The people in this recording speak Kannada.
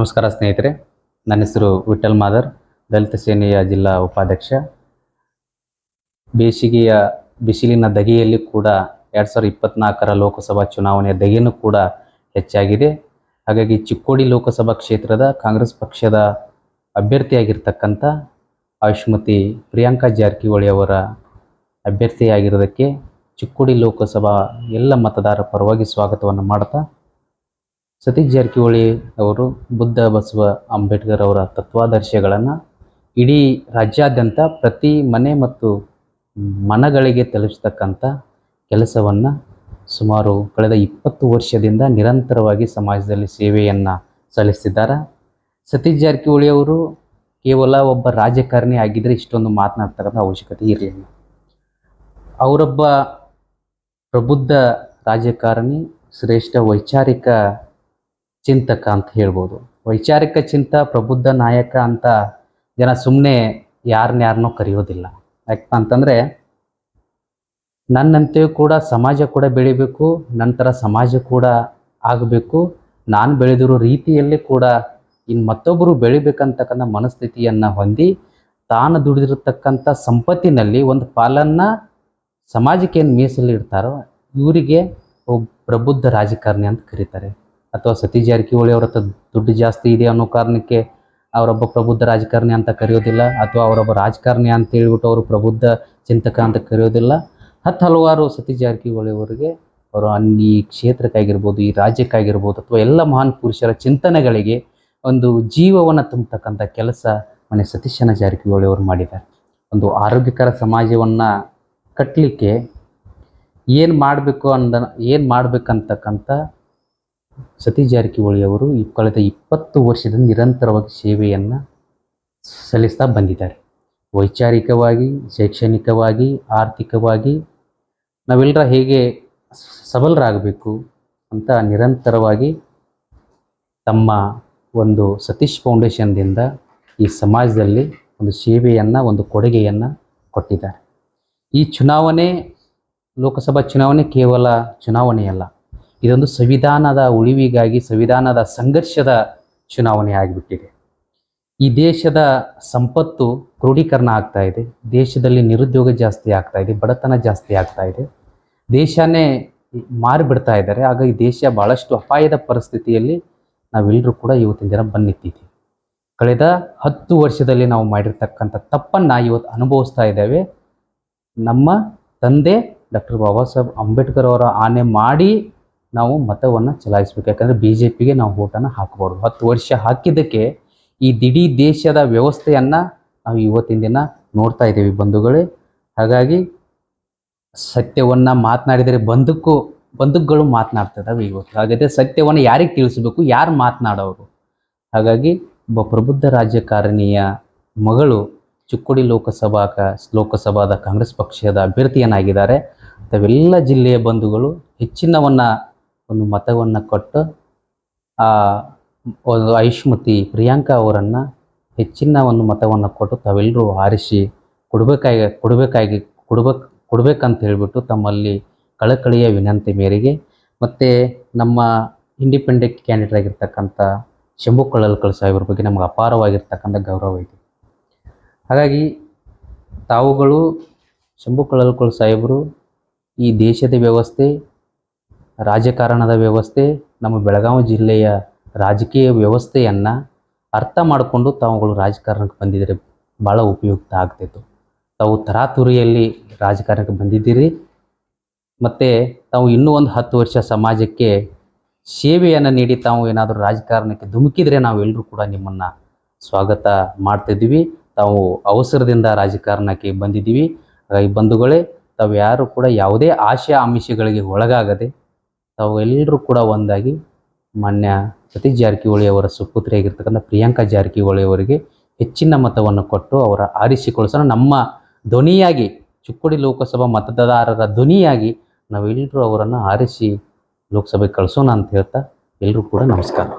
ನಮಸ್ಕಾರ ಸ್ನೇಹಿತರೆ. ನನ್ನ ಹೆಸರು ವಿಠಲ್ ಮಾದರ್, ದಲಿತ ಸೇನೆಯ ಜಿಲ್ಲಾ ಉಪಾಧ್ಯಕ್ಷ. ಬೇಸಿಗೆಯ ಬಿಸಿಲಿನ ದಗೆಯಲ್ಲಿ ಕೂಡ ಎರಡು ಸಾವಿರದ ಇಪ್ಪತ್ನಾಲ್ಕರ ಲೋಕಸಭಾ ಚುನಾವಣೆಯ ದಗೆಯೂ ಕೂಡ ಹೆಚ್ಚಾಗಿದೆ. ಹಾಗಾಗಿ ಚಿಕ್ಕೋಡಿ ಲೋಕಸಭಾ ಕ್ಷೇತ್ರದ ಕಾಂಗ್ರೆಸ್ ಪಕ್ಷದ ಅಭ್ಯರ್ಥಿಯಾಗಿರ್ತಕ್ಕಂಥ ಆಯುಷ್ಮತಿ ಪ್ರಿಯಾಂಕಾ ಜಾರಕಿಹೊಳಿ ಅವರ ಅಭ್ಯರ್ಥಿಯಾಗಿರೋದಕ್ಕೆ ಚಿಕ್ಕೋಡಿ ಲೋಕಸಭಾ ಎಲ್ಲ ಮತದಾರರ ಪರವಾಗಿ ಸ್ವಾಗತವನ್ನು ಮಾಡ್ತಾ ಸತೀಶ್ ಜಾರಕಿಹೊಳಿ ಅವರು ಬುದ್ಧ ಬಸವ ಅಂಬೇಡ್ಕರ್ ಅವರ ತತ್ವಾದರ್ಶಗಳನ್ನು ಇಡೀ ರಾಜ್ಯಾದ್ಯಂತ ಪ್ರತಿ ಮನೆ ಮತ್ತು ಮನಗಳಿಗೆ ತಲುಪಿಸ್ತಕ್ಕಂಥ ಕೆಲಸವನ್ನು ಸುಮಾರು ಕಳೆದ ಇಪ್ಪತ್ತು ವರ್ಷದಿಂದ ನಿರಂತರವಾಗಿ ಸಮಾಜದಲ್ಲಿ ಸೇವೆಯನ್ನು ಸಲ್ಲಿಸ್ತಿದ್ದಾರೆ. ಸತೀಶ್ ಜಾರಕಿಹೊಳಿ ಅವರು ಕೇವಲ ಒಬ್ಬ ರಾಜಕಾರಣಿ ಆಗಿದ್ದರೆ ಇಷ್ಟೊಂದು ಮಾತನಾಡ್ತಕ್ಕಂಥ ಅವಶ್ಯಕತೆ ಇರಲಿಲ್ಲ. ಅವರೊಬ್ಬ ಪ್ರಬುದ್ಧ ರಾಜಕಾರಣಿ, ಶ್ರೇಷ್ಠ ವೈಚಾರಿಕ ಚಿಂತಕ ಅಂತ ಹೇಳ್ಬೋದು. ವೈಚಾರಿಕ ಚಿಂತ, ಪ್ರಬುದ್ಧ ನಾಯಕ ಅಂತ ಜನ ಸುಮ್ಮನೆ ಯಾರನ್ನ ಯಾರನ್ನೋ ಕರೆಯೋದಿಲ್ಲ. ಯಾಕಪ್ಪ ಅಂತಂದರೆ ನನ್ನಂತೆಯೂ ಕೂಡ ಸಮಾಜ ಕೂಡ ಬೆಳಿಬೇಕು, ನಂತರ ಸಮಾಜ ಕೂಡ ಆಗಬೇಕು. ನಾನು ಬೆಳೆದಿರೋ ರೀತಿಯಲ್ಲಿ ಕೂಡ ಇನ್ನು ಮತ್ತೊಬ್ಬರು ಬೆಳಿಬೇಕಂತಕ್ಕಂಥ ಮನಸ್ಥಿತಿಯನ್ನು ಹೊಂದಿ ತಾನು ದುಡಿದಿರತಕ್ಕಂಥ ಸಂಪತ್ತಿನಲ್ಲಿ ಒಂದು ಪಾಲನ್ನು ಸಮಾಜಕ್ಕೆ ಏನು ಮೀಸಲಿಡ್ತಾರೋ ಇವರಿಗೆ ಪ್ರಬುದ್ಧ ರಾಜಕಾರಣಿ ಅಂತ ಕರೀತಾರೆ. ಅಥವಾ ಸತೀಶ್ ಜಾರಕಿಹೊಳಿ ಅವ್ರ ದುಡ್ಡು ಜಾಸ್ತಿ ಇದೆ ಅನ್ನೋ ಕಾರಣಕ್ಕೆ ಅವರೊಬ್ಬ ಪ್ರಬುದ್ಧ ರಾಜಕಾರಣಿ ಅಂತ ಕರೆಯೋದಿಲ್ಲ ಅಥವಾ ಅವರೊಬ್ಬ ರಾಜಕಾರಣಿ ಅಂತ ಹೇಳ್ಬಿಟ್ಟು ಅವರು ಪ್ರಬುದ್ಧ ಚಿಂತಕ ಅಂತ ಕರೆಯೋದಿಲ್ಲ. ಹತ್ತು ಹಲವಾರು ಸತೀಶ್ ಜಾರಕಿಹೊಳಿ ಅವರಿಗೆ ಅವರು ಅನ್ನಿ ಕ್ಷೇತ್ರಕ್ಕಾಗಿರ್ಬೋದು, ಈ ರಾಜ್ಯಕ್ಕಾಗಿರ್ಬೋದು ಅಥವಾ ಎಲ್ಲ ಮಹಾನ್ ಪುರುಷರ ಚಿಂತನೆಗಳಿಗೆ ಒಂದು ಜೀವವನ್ನು ತುಂಬತಕ್ಕಂಥ ಕೆಲಸ ಮನೆ ಸತೀಶನ ಜಾರಕಿಹೊಳಿ ಅವರು ಮಾಡಿದ್ದಾರೆ. ಒಂದು ಆರೋಗ್ಯಕರ ಸಮಾಜವನ್ನು ಕಟ್ಟಲಿಕ್ಕೆ ಏನು ಮಾಡಬೇಕು ಅಂದ, ಏನು ಮಾಡಬೇಕಂತಕ್ಕಂಥ ಸತೀಶ್ ಜಾರಕಿಹೊಳಿ ಅವರು ಕಳೆದ ಇಪ್ಪತ್ತು ವರ್ಷದಿಂದ ನಿರಂತರವಾಗಿ ಸೇವೆಯನ್ನು ಸಲ್ಲಿಸ್ತಾ ಬಂದಿದ್ದಾರೆ. ವೈಚಾರಿಕವಾಗಿ, ಶೈಕ್ಷಣಿಕವಾಗಿ, ಆರ್ಥಿಕವಾಗಿ ನಾವೆಲ್ಲರ ಹೇಗೆ ಸಬಲರಾಗಬೇಕು ಅಂತ ನಿರಂತರವಾಗಿ ತಮ್ಮ ಒಂದು ಸತೀಶ್ ಫೌಂಡೇಶನ್ದಿಂದ ಈ ಸಮಾಜದಲ್ಲಿ ಒಂದು ಸೇವೆಯನ್ನು, ಒಂದು ಕೊಡುಗೆಯನ್ನು ಕೊಟ್ಟಿದ್ದಾರೆ. ಈ ಚುನಾವಣೆ, ಲೋಕಸಭಾ ಚುನಾವಣೆ ಕೇವಲ ಚುನಾವಣೆಯಲ್ಲ. ಇದೊಂದು ಸಂವಿಧಾನದ ಉಳಿವಿಗಾಗಿ, ಸಂವಿಧಾನದ ಸಂಘರ್ಷದ ಚುನಾವಣೆ ಆಗಿಬಿಟ್ಟಿದೆ. ಈ ದೇಶದ ಸಂಪತ್ತು ಕ್ರೋಢೀಕರಣ ಆಗ್ತಾ ಇದೆ. ದೇಶದಲ್ಲಿ ನಿರುದ್ಯೋಗ ಜಾಸ್ತಿ ಆಗ್ತಾ ಇದೆ, ಬಡತನ ಜಾಸ್ತಿ ಆಗ್ತಾ ಇದೆ. ದೇಶನೇ ಮಾರಿಬಿಡ್ತಾ ಇದ್ದಾರೆ. ಆಗ ಈ ದೇಶ ಭಾಳಷ್ಟು ಅಪಾಯದ ಪರಿಸ್ಥಿತಿಯಲ್ಲಿ ನಾವೆಲ್ಲರೂ ಕೂಡ ಇವತ್ತಿನ ದಿನ ಬಂದಿದ್ದೀವಿ. ಕಳೆದ ಹತ್ತು ವರ್ಷದಲ್ಲಿ ನಾವು ಮಾಡಿರ್ತಕ್ಕಂಥ ತಪ್ಪನ್ನು ಇವತ್ತು ಅನುಭವಿಸ್ತಾ ಇದ್ದೇವೆ. ನಮ್ಮ ತಂದೆ ಡಾಕ್ಟರ್ ಬಾಬಾ ಸಾಹೇಬ್ ಅಂಬೇಡ್ಕರ್ ಅವರ ಆನೆ ಮಾಡಿ ನಾವು ಮತವನ್ನು ಚಲಾಯಿಸ್ಬೇಕು. ಯಾಕಂದರೆ ಬಿ ಜೆ ಪಿಗೆ ನಾವು ಓಟನ್ನು ಹಾಕಬಾರ್ದು. ಹತ್ತು ವರ್ಷ ಹಾಕಿದ್ದಕ್ಕೆ ಈ ದಿಡೀ ದೇಶದ ವ್ಯವಸ್ಥೆಯನ್ನು ನಾವು ಇವತ್ತಿನ ದಿನ ನೋಡ್ತಾ ಇದ್ದೀವಿ ಬಂಧುಗಳೇ. ಹಾಗಾಗಿ ಸತ್ಯವನ್ನು ಮಾತನಾಡಿದರೆ ಬಂದಕ್ಕೂ ಬಂಧುಗಳು ಮಾತನಾಡ್ತಿದ್ದಾವೆ ಇವತ್ತು. ಹಾಗಾದರೆ ಸತ್ಯವನ್ನು ಯಾರಿಗೆ ತಿಳಿಸಬೇಕು? ಯಾರು ಮಾತನಾಡೋರು? ಹಾಗಾಗಿ ಒಬ್ಬ ಪ್ರಬುದ್ಧ ರಾಜಕಾರಣಿಯ ಮಗಳು ಚಿಕ್ಕೋಡಿ ಲೋಕಸಭಾ ಲೋಕಸಭಾದ ಕಾಂಗ್ರೆಸ್ ಪಕ್ಷದ ಅಭ್ಯರ್ಥಿಯನ್ನಾಗಿದ್ದಾರೆ. ತಾವೆಲ್ಲ ಜಿಲ್ಲೆಯ ಬಂಧುಗಳು ಹೆಚ್ಚಿನವನ್ನು ಒಂದು ಮತವನ್ನು ಕೊಟ್ಟು ಆ ಒಂದು ಐಷ್ಮತಿ ಪ್ರಿಯಾಂಕಾ ಅವರನ್ನು ಹೆಚ್ಚಿನ ಒಂದು ಮತವನ್ನು ಕೊಟ್ಟು ತಾವೆಲ್ಲರೂ ಆರಿಸಿ ಕೊಡಬೇಕಾಗಿ ಕೊಡಬೇಕಾಗಿ, ಕೊಡ್ಬೇಕು, ಕೊಡ್ಬೇಕಂತ ಹೇಳಿಬಿಟ್ಟು ತಮ್ಮಲ್ಲಿ ಕಳಕಳಿಯ ವಿನಂತಿ ಮೇರೆಗೆ ಮತ್ತು ನಮ್ಮ ಇಂಡಿಪೆಂಡೆಂಟ್ ಕ್ಯಾಂಡಿಡೇಟ್ ಆಗಿರ್ತಕ್ಕಂಥ ಶಂಭು ಕಳಲ್ಕಳ ಸಾಹೇಬ್ರ ಬಗ್ಗೆ ನಮಗೆ ಅಪಾರವಾಗಿರ್ತಕ್ಕಂಥ ಗೌರವ ಇದೆ. ಹಾಗಾಗಿ ತಾವುಗಳು ಶಂಭು ಕಳಲ್ಕಳ ಸಾಹೇಬರು ಈ ದೇಶದ ವ್ಯವಸ್ಥೆ ರಾಜಕಾರಣದ ವ್ಯವಸ್ಥೆ, ನಮ್ಮ ಬೆಳಗಾವಿ ಜಿಲ್ಲೆಯ ರಾಜಕೀಯ ವ್ಯವಸ್ಥೆಯನ್ನು ಅರ್ಥ ಮಾಡಿಕೊಂಡು ತಾವುಗಳು ರಾಜಕಾರಣಕ್ಕೆ ಬಂದಿದ್ದರೆ ಭಾಳ ಉಪಯುಕ್ತ ಆಗ್ತಿತ್ತು. ತಾವು ತರಾತುರಿಯಲ್ಲಿ ರಾಜಕಾರಣಕ್ಕೆ ಬಂದಿದ್ದೀರಿ. ಮತ್ತು ತಾವು ಇನ್ನೂ ಒಂದು ಹತ್ತು ವರ್ಷ ಸಮಾಜಕ್ಕೆ ಸೇವೆಯನ್ನು ನೀಡಿ ತಾವು ಏನಾದರೂ ರಾಜಕಾರಣಕ್ಕೆ ಧುಮುಕಿದರೆ ನಾವೆಲ್ಲರೂ ಕೂಡ ನಿಮ್ಮನ್ನು ಸ್ವಾಗತ ಮಾಡ್ತಿದ್ದೀವಿ. ತಾವು ಅವಸರದಿಂದ ರಾಜಕಾರಣಕ್ಕೆ ಬಂದಿದ್ದೀವಿ. ಹಾಗಾಗಿ ಬಂಧುಗಳೇ, ತಾವು ಯಾರು ಕೂಡ ಯಾವುದೇ ಆಶಯ ಆಮಿಷಗಳಿಗೆ ಒಳಗಾಗದೆ ತಾವು ಎಲ್ಲರೂ ಕೂಡ ಒಂದಾಗಿ ಮಾನ್ಯ ಸತೀಶ್ ಜಾರಕಿಹೊಳಿ ಅವರ ಸುಪುತ್ರಿಯಾಗಿರ್ತಕ್ಕಂಥ ಪ್ರಿಯಾಂಕಾ ಜಾರಕಿಹೊಳಿ ಅವರಿಗೆ ಹೆಚ್ಚಿನ ಮತವನ್ನು ಕೊಟ್ಟು ಅವರ ಆರಿಸಿಕೊಳ್ಳಿಸಲು ನಮ್ಮ ಧ್ವನಿಯಾಗಿ ಚಿಕ್ಕೋಡಿ ಲೋಕಸಭಾ ಮತದಾರರ ಧ್ವನಿಯಾಗಿ ನಾವೆಲ್ಲರೂ ಅವರನ್ನು ಆರಿಸಿ ಲೋಕಸಭೆಗೆ ಕಳಿಸೋಣ ಅಂತ ಹೇಳ್ತಾ ಎಲ್ಲರೂ ಕೂಡ ನಮಸ್ಕಾರ.